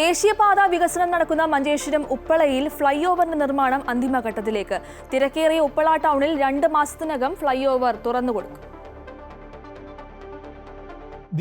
ദേശീയപാത വികസനം നടക്കുന്ന മഞ്ചേശ്വരം ഉപ്പളയിൽ ഫ്ലൈ ഓവറിന്റെ നിർമ്മാണം അന്തിമഘട്ടത്തിലേക്ക്. തിരക്കേറിയ ഉപ്പള ടൗണിൽ രണ്ട് മാസത്തിനകം ഫ്ലൈ ഓവർ തുറന്നുകൊടുക്കും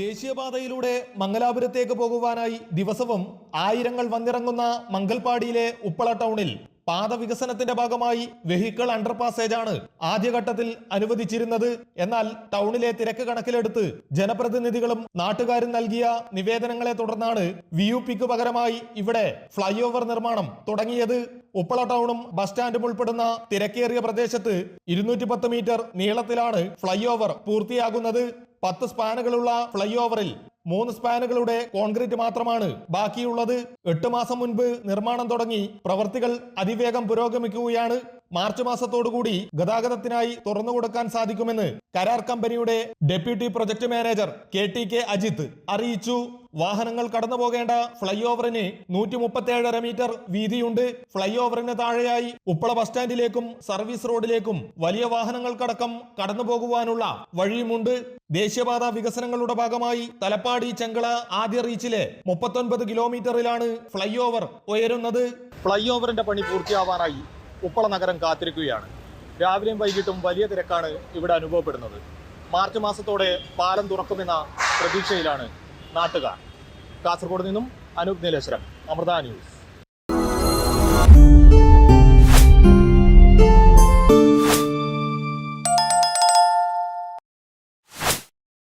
ദേശീയപാതയിലൂടെ മംഗലാപുരത്തേക്ക് പോകുവാനായി ദിവസവും ആയിരങ്ങൾ വന്നിറങ്ങുന്ന മംഗൽപാടിയിലെ ഉപ്പള ടൗണിൽ പാത വികസനത്തിന്റെ ഭാഗമായി വെഹിക്കിൾ അണ്ടർ പാസേജ് ആണ് ആദ്യഘട്ടത്തിൽ അനുവദിച്ചിരുന്നത്. എന്നാൽ ടൗണിലെ തിരക്ക് കണക്കിലെടുത്ത് ജനപ്രതിനിധികളും നാട്ടുകാരും നൽകിയ നിവേദനങ്ങളെ തുടർന്നാണ് വി യു പിക്ക് പകരമായി ഇവിടെ ഫ്ലൈ ഓവർ നിർമ്മാണം തുടങ്ങിയത്. ഉപ്പള ടൗണും ബസ് സ്റ്റാൻഡും ഉൾപ്പെടുന്ന തിരക്കേറിയ പ്രദേശത്ത് ഇരുന്നൂറ്റി മീറ്റർ നീളത്തിലാണ് ഫ്ലൈ ഓവർ പൂർത്തിയാകുന്നത്. പത്ത് സ്പാനുകളുള്ള ഫ്ലൈ ഓവറിൽ മൂന്ന് സ്പാനുകളുടെ കോൺക്രീറ്റ് മാത്രമാണ് ബാക്കിയുള്ളത്. എട്ട് മാസം മുൻപ് നിർമ്മാണം തുടങ്ങി പ്രവൃത്തികൾ അതിവേഗം പുരോഗമിക്കുകയാണ് മാർച്ച് മാസത്തോടുകൂടി ഗതാഗതത്തിനായി തുറന്നു കൊടുക്കാൻ സാധിക്കുമെന്ന് കരാർ കമ്പനിയുടെ deputy project manager K T K Ajith അറിയിച്ചു. വാഹനങ്ങൾ കടന്നു പോകേണ്ട ഫ്ലൈ ഓവറിന് നൂറ്റി മുപ്പത്തിയേഴര മീറ്റർ വീതിയുണ്ട്. ഫ്ലൈ ഓവറിന് താഴെയായി ഉപ്പള ബസ് സ്റ്റാൻഡിലേക്കും സർവീസ് റോഡിലേക്കും വലിയ വാഹനങ്ങൾക്കടക്കം കടന്നു പോകുവാനുള്ള വഴിയുമുണ്ട്. ദേശീയപാത വികസനങ്ങളുടെ ഭാഗമായി തലപ്പാടി ചെങ്കള ആദ്യ റീച്ചിലെ മുപ്പത്തൊൻപത് കിലോമീറ്ററിലാണ് ഫ്ലൈ ഓവർ ഉയരുന്നത്. ഫ്ലൈ ഓവറിന്റെ പണി പൂർത്തിയാവാനായി ഉപ്പള നഗരം കാത്തിരിക്കുകയാണ്. രാവിലെയും വൈകിട്ടും വലിയ തിരക്കാണ് ഇവിടെ അനുഭവപ്പെടുന്നത്. മാർച്ച് മാസത്തോടെ പാലം തുറക്കുമെന്ന പ്രതീക്ഷയിലാണ് നാട്ടുകാർ. കാസർഗോഡ് നിന്നും അനൂപ് നീലേശ്വരം അമൃത ന്യൂസ്.